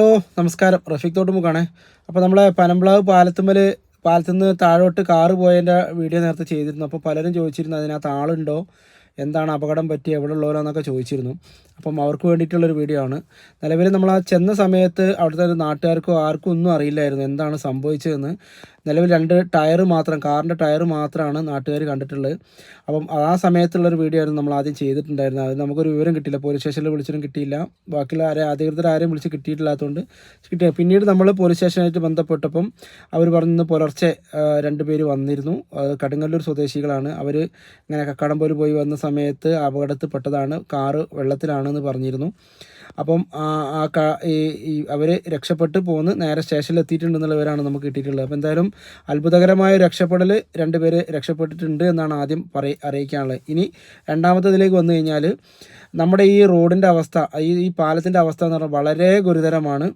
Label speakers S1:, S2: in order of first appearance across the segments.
S1: Hello നമസ്കാരം. റഫീഖ് തോട്ടുമുക്കാണ് അപ്പോൾ നമ്മളെ പനമ്പ്ലാവ് പാലത്തുമ്മൽ പാലത്തു നിന്ന് താഴോട്ട് കാറ് പോയതിന്റെ വീഡിയോ നേരത്തെ ചെയ്തിരുന്നു. അപ്പോൾ പലരും ചോദിച്ചിരുന്നു അതിനകത്ത് ആളുണ്ടോ? എന്താണ് അപകടം പറ്റി എവിടെ ഉള്ളവരാന്നൊക്കെ ചോദിച്ചിരുന്നു. അപ്പം അവർക്ക് വേണ്ടിയിട്ടുള്ളൊരു വീഡിയോ ആണ്. നിലവിൽ നമ്മൾ ആ ചെന്ന സമയത്ത് അവിടുത്തെ നാട്ടുകാർക്കോ ആർക്കും ഒന്നും അറിയില്ലായിരുന്നു എന്താണ് സംഭവിച്ചതെന്ന്. നിലവിൽ രണ്ട് ടയർ മാത്രം കാറിന്റെ ടയർ മാത്രമാണ് നാട്ടുകാർ കണ്ടിട്ടുള്ളത്. അപ്പം ആ സമയത്തുള്ളൊരു വീഡിയോ ആയിരുന്നു നമ്മൾ ആദ്യം ചെയ്തിട്ടുണ്ടായിരുന്നത്. അത് നമുക്കൊരു വിവരം കിട്ടിയില്ല. പോലീസ് സ്റ്റേഷനിൽ വിളിച്ചിട്ടും കിട്ടിയില്ല. ബാക്കിയുള്ള ആരെ അധികൃതർ ആരെയും വിളിച്ച് കിട്ടിയിട്ടില്ലാത്തതുകൊണ്ട് കിട്ടിയ. പിന്നീട് നമ്മൾ പോലീസ് സ്റ്റേഷനായിട്ട് ബന്ധപ്പെട്ടപ്പം അവർ പറഞ്ഞു പുലർച്ചെ രണ്ട് പേര് വന്നിരുന്നു. കടുങ്ങല്ലൂർ സ്വദേശികളാണ്. അവർ ഇങ്ങനെ കക്കാടംപോയിൽ പോയി വന്ന സമയത്ത് അപകടത്തിൽപ്പെട്ടതാണ്. കാറ് വെള്ളത്തിലാണെന്ന് പറഞ്ഞിരുന്നു. അപ്പം ആ കാ ഈ അവർ രക്ഷപ്പെട്ട് പോന്ന് നേരെ സ്റ്റേഷനിൽ എത്തിയിട്ടുണ്ടെന്നുള്ളവരാണ് നമുക്ക് കിട്ടിയിട്ടുള്ളത്. അപ്പോൾ എന്തായാലും അത്ഭുതകരമായ രക്ഷപ്പെടൽ രണ്ടുപേര് രക്ഷപ്പെട്ടിട്ടുണ്ട് എന്നാണ് ആദ്യം പറയ അറിയിക്കാനുള്ളത്. ഇനി രണ്ടാമത്തതിലേക്ക് വന്നു കഴിഞ്ഞാൽ നമ്മുടെ ഈ റോഡിന്റെ അവസ്ഥ ഈ പാലത്തിന്റെ അവസ്ഥ എന്ന് പറഞ്ഞാൽ വളരെ ഗുരുതരമാണ്.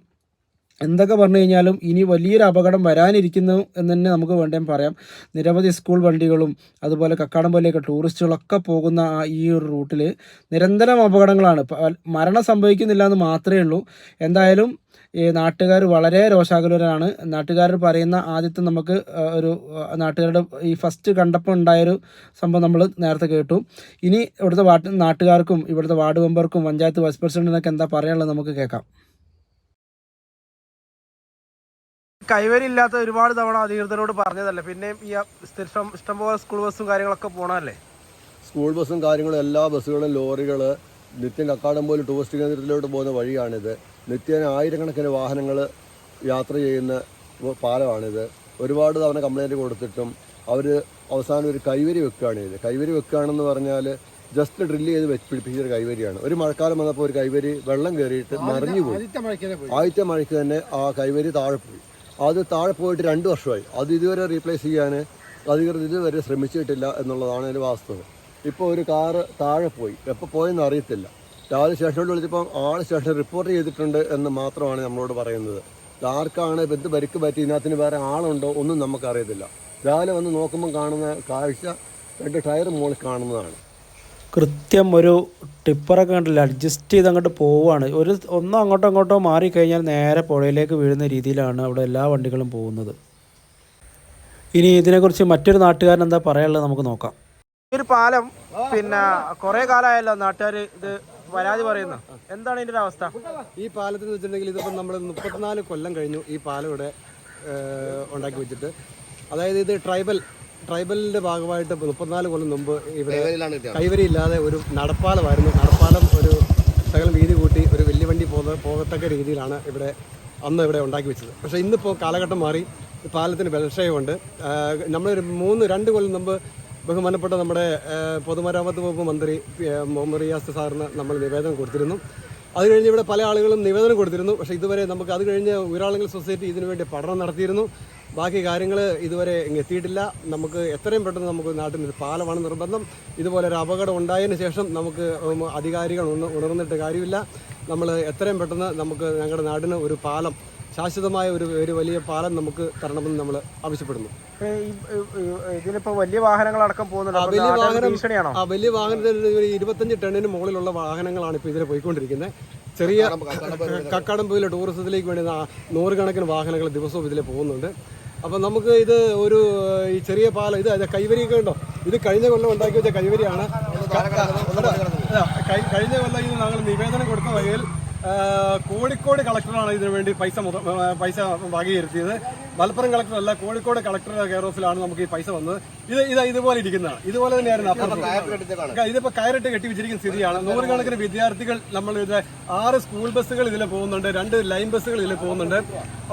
S1: എന്തൊക്കെ പറഞ്ഞു കഴിഞ്ഞാലും ഇനി വലിയൊരു അപകടം വരാനിരിക്കുന്നു എന്ന് തന്നെ നമുക്ക് വേണ്ടേ പറയാം. നിരവധി സ്കൂൾ വണ്ടികളും അതുപോലെ കക്കാടംപോലെയൊക്കെ ടൂറിസ്റ്റുകളൊക്കെ പോകുന്ന ഈ ഒരു റൂട്ടിൽ നിരന്തരം അപകടങ്ങളാണ്. മരണം സംഭവിക്കുന്നില്ല എന്ന് മാത്രമേ ഉള്ളൂ. എന്തായാലും ഈ നാട്ടുകാർ വളരെ രോഷാകുലരാണ്. നാട്ടുകാർ പറയുന്ന ആദ്യത്തെ നമുക്ക് ഒരു നാട്ടുകാരുടെ ഈ ഫസ്റ്റ് കണ്ടപ്പോൾ ഉണ്ടായൊരു സംഭവം നമ്മൾ നേരത്തെ കേട്ടു. ഇനി ഇവിടുത്തെ നാട്ടുകാർക്കും ഇവിടുത്തെ വാർഡ് മെമ്പർക്കും പഞ്ചായത്ത് വൈസ് പ്രസിഡന്റിനൊക്കെ എന്താ പറയാനുള്ളത് നമുക്ക് കേൾക്കാം. കൈവരി ഇല്ലാത്ത ഒരുപാട് തവണ അധികൃതരോട് പറഞ്ഞതല്ലേ? പിന്നെയും ഈ ഇഷ്ടം ഇഷ്ടംപോലെ സ്കൂൾ ബസ്സും കാര്യങ്ങളൊക്കെ പോണല്ലേ
S2: സ്കൂൾ ബസ്സും കാര്യങ്ങളും എല്ലാ ബസ്സുകളും ലോറികൾ നിത്യം കക്കാടം പോലെ ടൂറിസ്റ്റ് കേന്ദ്രത്തിലോട്ട് പോകുന്ന വഴിയാണിത്. നിത്യേന ആയിരക്കണക്കിന് വാഹനങ്ങൾ യാത്ര ചെയ്യുന്ന പാലമാണിത്. ഒരുപാട് തവണ കംപ്ലൈന്റ് കൊടുത്തിട്ടും അവർ അവസാനം ഒരു കൈവരി വെക്കുകയാണ് ഇത് കൈവരി വെക്കുകയാണെന്ന് പറഞ്ഞാൽ ജസ്റ്റ് ഡ്രില്ല് ചെയ്ത് വെച്ച് പിടിപ്പിച്ചൊരു കൈവരിയാണ്. ഒരു മഴക്കാലം വന്നപ്പോൾ ഒരു കൈവരി വെള്ളം കയറിയിട്ട് നിറഞ്ഞു പോയി. ആദ്യത്തെ മഴയ്ക്ക് തന്നെ ആ കൈവരി താഴെ പോയി. അത് താഴെ പോയിട്ട് രണ്ട് വർഷമായി. അത് ഇതുവരെ റീപ്ലേസ് ചെയ്യാൻ അധികൃതർ ഇതുവരെ ശ്രമിച്ചിട്ടില്ല എന്നുള്ളതാണ് അതിന്റെ വാസ്തവം. ഇപ്പോൾ ഒരു കാറ് താഴെ പോയി. എപ്പോൾ പോയെന്ന് അറിയത്തില്ല. രാവിലെ സ്റ്റേഷനിൽ വിളിച്ചപ്പോൾ ആൾ സ്റ്റേഷനിൽ റിപ്പോർട്ട് ചെയ്തിട്ടുണ്ട് എന്ന് മാത്രമാണ് നമ്മളോട് പറയുന്നത്. ആർക്കാണ് എന്ത് പരിക്ക് പറ്റി? ഇതിനകത്തിന് വേറെ ആളുണ്ടോ? ഒന്നും നമുക്കറിയത്തില്ല. രാവിലെ വന്ന് നോക്കുമ്പോൾ കാണുന്ന കാഴ്ച രണ്ട് ടയർ മുകളിൽ കാണുന്നതാണ്.
S1: കൃത്യം ഒരു ടിപ്പറൊക്കെ കണ്ടില്ല? അഡ്ജസ്റ്റ് ചെയ്ത് അങ്ങോട്ട് പോവുകയാണ്. ഒരു ഒന്നോ അങ്ങോട്ടോ അങ്ങോട്ടോ മാറിക്കഴിഞ്ഞാൽ നേരെ പുഴയിലേക്ക് വീഴുന്ന രീതിയിലാണ് അവിടെ എല്ലാ വണ്ടികളും പോകുന്നത്. ഇനി ഇതിനെക്കുറിച്ച് മറ്റൊരു നാട്ടുകാരൻ എന്താ പറയാനുള്ളത് നമുക്ക് നോക്കാം. ഈ ഒരു പാലം. പിന്നെ കുറെ കാലമായല്ലോ നാട്ടുകാർ ഇത് പരാതി പറയുന്നു. എന്താണ് ഇതിന്റെ അവസ്ഥ?
S2: ഈ പാലത്തിന് വെച്ചിട്ടുണ്ടെങ്കിൽ ഇതിപ്പോൾ നമ്മൾ മുപ്പത്തിനാല് കൊല്ലം കഴിഞ്ഞു ഈ പാലം ഇവിടെ ഉണ്ടാക്കി വെച്ചിട്ട്. അതായത് ഇത് ട്രൈബൽ ട്രൈബലിന്റെ ഭാഗമായിട്ട് മുപ്പത്തിനാല് കൊല്ലം മുമ്പ് ഇവിടെ കൈവരി ഇല്ലാതെ ഒരു നടപ്പാലമായിരുന്നു നടപ്പാലം ഒരു ശകലം വീതി കൂട്ടി ഒരു വലിയ വണ്ടി പോക പോകത്തക്ക രീതിയിലാണ് ഇവിടെ അന്ന് ഇവിടെ ഉണ്ടാക്കി വെച്ചത്. പക്ഷേ ഇന്നിപ്പോൾ കാലഘട്ടം മാറി പാലത്തിന് ബലക്ഷയമുണ്ട്. നമ്മൾ നമ്മളൊരു മൂന്ന് രണ്ട് കൊല്ലം മുമ്പ് ബഹുമാനപ്പെട്ട നമ്മുടെ പൊതുമരാമത്ത് വകുപ്പ് മന്ത്രി മുഹമ്മദ് റിയാസ് സാറിന് നമ്മൾ നിവേദനം കൊടുത്തിരുന്നു. അത് കഴിഞ്ഞ് ഇവിടെ പല ആളുകളും നിവേദനം കൊടുത്തിരുന്നു. പക്ഷേ ഇതുവരെ നമുക്ക് അത് കഴിഞ്ഞ് ഉയരാളുകൾ സൊസൈറ്റി ഇതിനുവേണ്ടി പഠനം നടത്തിയിരുന്നു. ബാക്കി കാര്യങ്ങൾ ഇതുവരെ ഇങ്ങ് എത്തിയിട്ടില്ല. നമുക്ക് എത്രയും പെട്ടെന്ന് നമുക്ക് നാട്ടിൽ നിന്ന് പാലമാണ് നിർബന്ധം. ഇതുപോലെ ഒരു അപകടം ഉണ്ടായതിന് ശേഷം നമുക്ക് അധികാരികൾ ഒന്ന് ഉണർന്നിട്ട് കാര്യമില്ല. നമ്മൾ എത്രയും പെട്ടെന്ന് നമുക്ക് ഞങ്ങളുടെ നാടിന് ഒരു പാലം ശാശ്വതമായ ഒരു ഒരു വലിയ പാലം നമുക്ക് തരണമെന്ന് നമ്മൾ ആവശ്യപ്പെടുന്നു.
S1: ഇതിലിപ്പോ വലിയ വാഹനങ്ങൾ അടക്കം പോകുന്നുണ്ട്.
S2: ആ, വലിയ വാഹനം വലിയ വാഹനത്തിൽ ഒരു ഇരുപത്തഞ്ച് ടണ്ണിന് മുകളിലുള്ള വാഹനങ്ങളാണ് ഇപ്പോൾ ഇതിൽ പോയിക്കൊണ്ടിരിക്കുന്നത് ചെറിയ കക്കാടംപൊയിലെ ടൂറിസത്തിലേക്ക് വേണ്ടി നൂറുകണക്കിന് വാഹനങ്ങൾ ദിവസവും ഇതിൽ പോകുന്നുണ്ട്. അപ്പം നമുക്ക് ഇത് ഒരു ഈ ചെറിയ പാലം ഇത് കൈവരിയൊക്കെ ഉണ്ടോ? ഇത് കഴിഞ്ഞ കൊല്ലം ഉണ്ടാക്കി വെച്ച കൈവരിയാണ്. കഴിഞ്ഞ കൊല്ലം ഇത് ഞങ്ങൾ നിവേദനം കൊടുത്ത വകയിൽ കോഴിക്കോട് കളക്ടറാണ് ഇതിനു വേണ്ടി പൈസ പൈസ വകയിരുത്തിയത്. മലപ്പുറം കളക്ടറല്ല കോഴിക്കോട് കളക്ടറുടെ കെയർ ഓഫിലാണ് നമുക്ക് ഈ പൈസ വന്നത്. ഇത് ഇത് ഇതുപോലെ ഇരിക്കുന്നതാണ്. ഇതുപോലെ തന്നെയായിരുന്നു അപ്പം ഇതിപ്പോ കയറിട്ട് കെട്ടി വെച്ചിരിക്കുന്ന സ്ഥിതിയാണ്. നൂറുകണക്കിന് വിദ്യാർത്ഥികൾ നമ്മൾ ഇത് ആറ് സ്കൂൾ ബസ്സുകൾ ഇതിൽ പോകുന്നുണ്ട് രണ്ട് ലൈൻ ബസ്സുകൾ ഇതിൽ പോകുന്നുണ്ട്.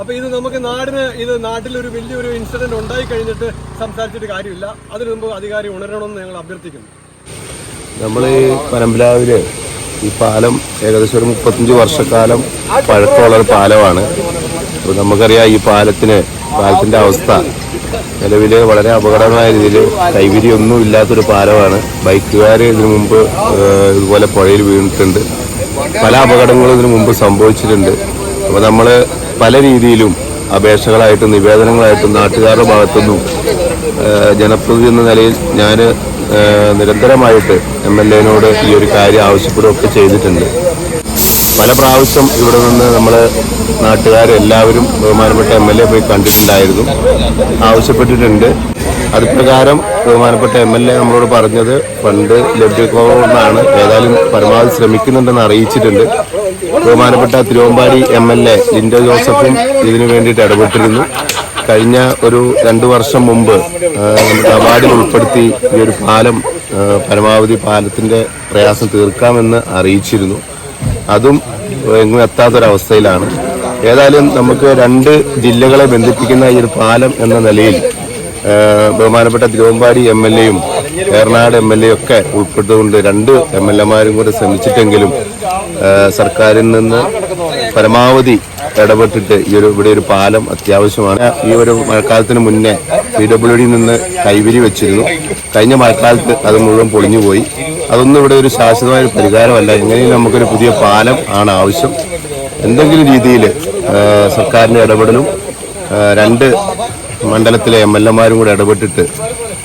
S2: അപ്പൊ ഇത് നമുക്ക് നാടിന് ഇത് നാട്ടിലൊരു വലിയൊരു ഇൻസിഡന്റ് ഉണ്ടായി കഴിഞ്ഞിട്ട് സംസാരിച്ചിട്ട് കാര്യമില്ല. അതിനു മുമ്പ് അധികാരി ഉണരണമെന്ന് ഞങ്ങൾ അഭ്യർത്ഥിക്കുന്നു.
S3: നമ്മൾ ഈ പരമ്പരാവിൽ ഈ പാലം ഏകദേശം ഒരു മുപ്പത്തഞ്ച് വർഷക്കാലം പഴക്കമുള്ള ഒരു പാലമാണ്. അപ്പോൾ നമുക്കറിയാം ഈ പാലത്തിന് പാലത്തിന്റെ അവസ്ഥ. നിലവിൽ വളരെ അപകടമായ രീതിയിൽ കൈവിരി ഒന്നും ഇല്ലാത്തൊരു പാലമാണ്. ബൈക്കുകാർ ഇതിനു മുമ്പ് ഇതുപോലെ പുഴയിൽ വീണിട്ടുണ്ട്. പല അപകടങ്ങളും ഇതിനു മുമ്പ് സംഭവിച്ചിട്ടുണ്ട്. അപ്പോൾ നമ്മൾ പല രീതിയിലും അപേക്ഷകളായിട്ടും നിവേദനങ്ങളായിട്ടും നാട്ടുകാരുടെ ഭാഗത്തുനിന്നും ജനപ്രതിനിധി എന്ന നിലയിൽ ഞാൻ നിരന്തരമായിട്ട് എം എൽ എനോട് ഈ ഒരു കാര്യം ആവശ്യപ്പെടുകയൊക്കെ ചെയ്തിട്ടുണ്ട്. പല പ്രാവശ്യം ഇവിടെ നിന്ന് നമ്മൾ നാട്ടുകാരെല്ലാവരും ബഹുമാനപ്പെട്ട എം എൽ എ പോയി കണ്ടിട്ടുണ്ടായിരുന്നു. ആവശ്യപ്പെട്ടിട്ടുണ്ട്. അത് പ്രകാരം ബഹുമാനപ്പെട്ട എം എൽ എ നമ്മളോട് പറഞ്ഞത് ഫണ്ട് ലഭ്യമാണ് ഏതായാലും പരമാവധി ശ്രമിക്കുന്നുണ്ടെന്ന് അറിയിച്ചിട്ടുണ്ട്. ബഹുമാനപ്പെട്ട Thiruvambady M L A Lindo ജോസഫും ഇതിനു വേണ്ടിയിട്ട് ഇടപെട്ടിരുന്നു. കഴിഞ്ഞ ഒരു രണ്ടു വർഷം മുമ്പ് അവാർഡിൽ ഉൾപ്പെടുത്തി ഈ ഒരു പാലം പരമാവധി പാലത്തിന്റെ പ്രയാസം തീർക്കാമെന്ന് അറിയിച്ചിരുന്നു. അതും എങ്ങും എത്താത്തൊരവസ്ഥയിലാണ്. ഏതായാലും നമുക്ക് രണ്ട് ജില്ലകളെ ബന്ധിപ്പിക്കുന്ന ഈ ഒരു പാലം എന്ന നിലയിൽ ബഹുമാനപ്പെട്ട തിരുവമ്പാടി എം എൽ എയും ഏറനാട് എം എൽ എ ഒക്കെ ഉൾപ്പെട്ടുകൊണ്ട് രണ്ട് എം എൽ എമാരും കൂടെ ശ്രമിച്ചിട്ടെങ്കിലും സർക്കാരിൽ നിന്ന് പരമാവധി ഇടപെട്ടിട്ട് ഈ ഒരു ഇവിടെ ഒരു പാലം അത്യാവശ്യമാണ്. ഈ ഒരു മഴക്കാലത്തിന് മുന്നേ പി ഡബ്ല്യു ഡിയിൽ നിന്ന് കൈവരി വെച്ചിരുന്നു. കഴിഞ്ഞ മഴക്കാലത്ത് അത് മുഴുവൻ പൊളിഞ്ഞുപോയി. അതൊന്നും ഇവിടെ ഒരു ശാശ്വതമായ പരിഹാരമല്ല. എങ്ങനെയും നമുക്കൊരു പുതിയ പാലം ആണ് ആവശ്യം. എന്തെങ്കിലും രീതിയിൽ സർക്കാരിന്റെ ഇടപെടലും രണ്ട് മണ്ഡലത്തിലെ എം എൽ എമാരും കൂടെ ഇടപെട്ടിട്ട്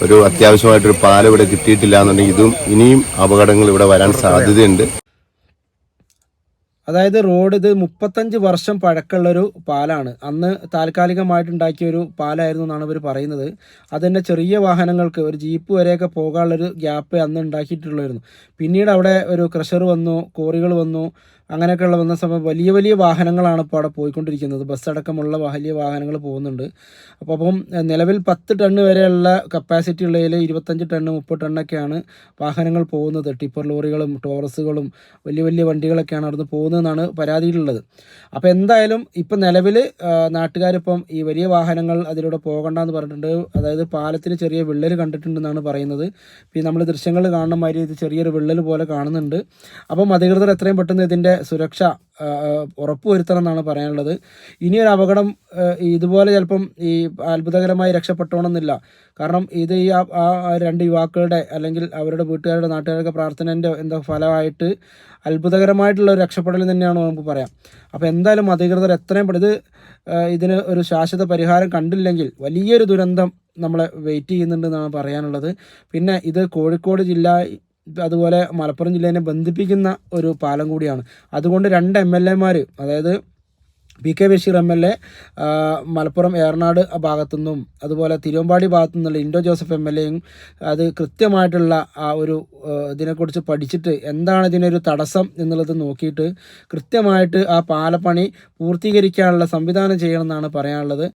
S3: ഒരു അത്യാവശ്യമായിട്ടൊരു പാലം ഇവിടെ കിട്ടിയിട്ടില്ല എന്നുണ്ടെങ്കിൽ ഇതും ഇനിയും അപകടങ്ങൾ ഇവിടെ വരാൻ സാധ്യതയുണ്ട്.
S1: അതായത് റോഡ് ഇത് മുപ്പത്തഞ്ച് വർഷം പഴക്കമുള്ളൊരു പാലാണ്. അന്ന് താൽക്കാലികമായിട്ട് ഉണ്ടാക്കിയ ഒരു പാലായിരുന്നു എന്നാണ് ഇവർ പറയുന്നത്. അത് തന്നെ ചെറിയ വാഹനങ്ങൾക്ക് ഒരു ജീപ്പ് വരെയൊക്കെ പോകാനുള്ളൊരു ഗ്യാപ്പ് അന്ന് ഉണ്ടാക്കിയിട്ടുള്ളായിരുന്നു. പിന്നീട് അവിടെ ഒരു ക്രഷർ വന്നു കോറികൾ വന്നു അങ്ങനെയൊക്കെയുള്ള വന്ന സമയം വലിയ വലിയ വാഹനങ്ങളാണ് ഇപ്പോൾ അവിടെ പോയിക്കൊണ്ടിരിക്കുന്നത്. ബസ് അടക്കമുള്ള വലിയ വാഹനങ്ങൾ പോകുന്നുണ്ട്. അപ്പോൾ അപ്പം നിലവിൽ പത്ത് ടണ്ണ് വരെയുള്ള കപ്പാസിറ്റി ഉള്ളതിൽ ഇരുപത്തഞ്ച് ടണ്ണ് മുപ്പത് ടണ്ണൊക്കെയാണ് വാഹനങ്ങൾ പോകുന്നത്. ടിപ്പർ ലോറികളും ടോറസുകളും വലിയ വലിയ വണ്ടികളൊക്കെയാണ് അവിടുന്ന് പോകുന്നതെന്നാണ് പരാതിയിലുള്ളത്. അപ്പോൾ എന്തായാലും ഇപ്പം നിലവിൽ നാട്ടുകാരിപ്പം ഈ വലിയ വാഹനങ്ങൾ അതിലൂടെ പോകണ്ടെന്ന് പറഞ്ഞിട്ടുണ്ട്. അതായത് പാലത്തിന് ചെറിയ വിള്ളൽ കണ്ടിട്ടുണ്ടെന്നാണ് പറയുന്നത്. പിന്നെ നമ്മൾ ദൃശ്യങ്ങൾ കാണുന്ന മാതിരി ഇത് ചെറിയൊരു വിള്ളൽ പോലെ കാണുന്നുണ്ട്. അപ്പം അധികൃതർ എത്രയും പെട്ടെന്ന് ഇതിന്റെ സുരക്ഷ ഉറപ്പുവരുത്തണം എന്നാണ് പറയാനുള്ളത്. ഇനിയൊരു അപകടം ഇതുപോലെ ചിലപ്പം ഈ അത്ഭുതകരമായി രക്ഷപ്പെട്ടോണമെന്നില്ല കാരണം ഇത് ഈ ആ- രണ്ട് യുവാക്കളുടെ അല്ലെങ്കിൽ അവരുടെ വീട്ടുകാരുടെ നാട്ടുകാരുടെ പ്രാർത്ഥനേന്റെ എന്തോ ഫലമായിട്ട് അത്ഭുതകരമായിട്ടുള്ള ഒരു രക്ഷപ്പെടൽ തന്നെയാണ് നമുക്ക് പറയാം. അപ്പോൾ എന്തായാലും അധികൃതർ എത്രയും ആ, ഇതിന് ഒരു ശാശ്വത പരിഹാരം കണ്ടില്ലെങ്കിൽ വലിയൊരു ദുരന്തം നമ്മളെ വെയിറ്റ് ചെയ്യുന്നുണ്ടെന്നാണ് പറയാനുള്ളത്. പിന്നെ ഇത് കോഴിക്കോട് ജില്ല അതുപോലെ മലപ്പുറം ജില്ലേനെ ബന്ധിപ്പിക്കുന്ന ഒരു പാലം കൂടിയാണ്. അതുകൊണ്ട് രണ്ട് എം എൽ എമാർ അതായത് P K Basheer M L A Malappuram Eranad ഭാഗത്തുനിന്നും അതുപോലെ തിരുവമ്പാടി ഭാഗത്തു നിന്നുള്ള ഇൻഡോ ജോസഫ് എം എൽ എയും അത് കൃത്യമായിട്ടുള്ള ആ ഒരു ഇതിനെക്കുറിച്ച് പഠിച്ചിട്ട് എന്താണ് ഇതിനൊരു തടസ്സം എന്നുള്ളത് നോക്കിയിട്ട് കൃത്യമായിട്ട് ആ പാലപ്പണി പൂർത്തീകരിക്കാനുള്ള സംവിധാനം ചെയ്യണമെന്നാണ് പറയാനുള്ളത്.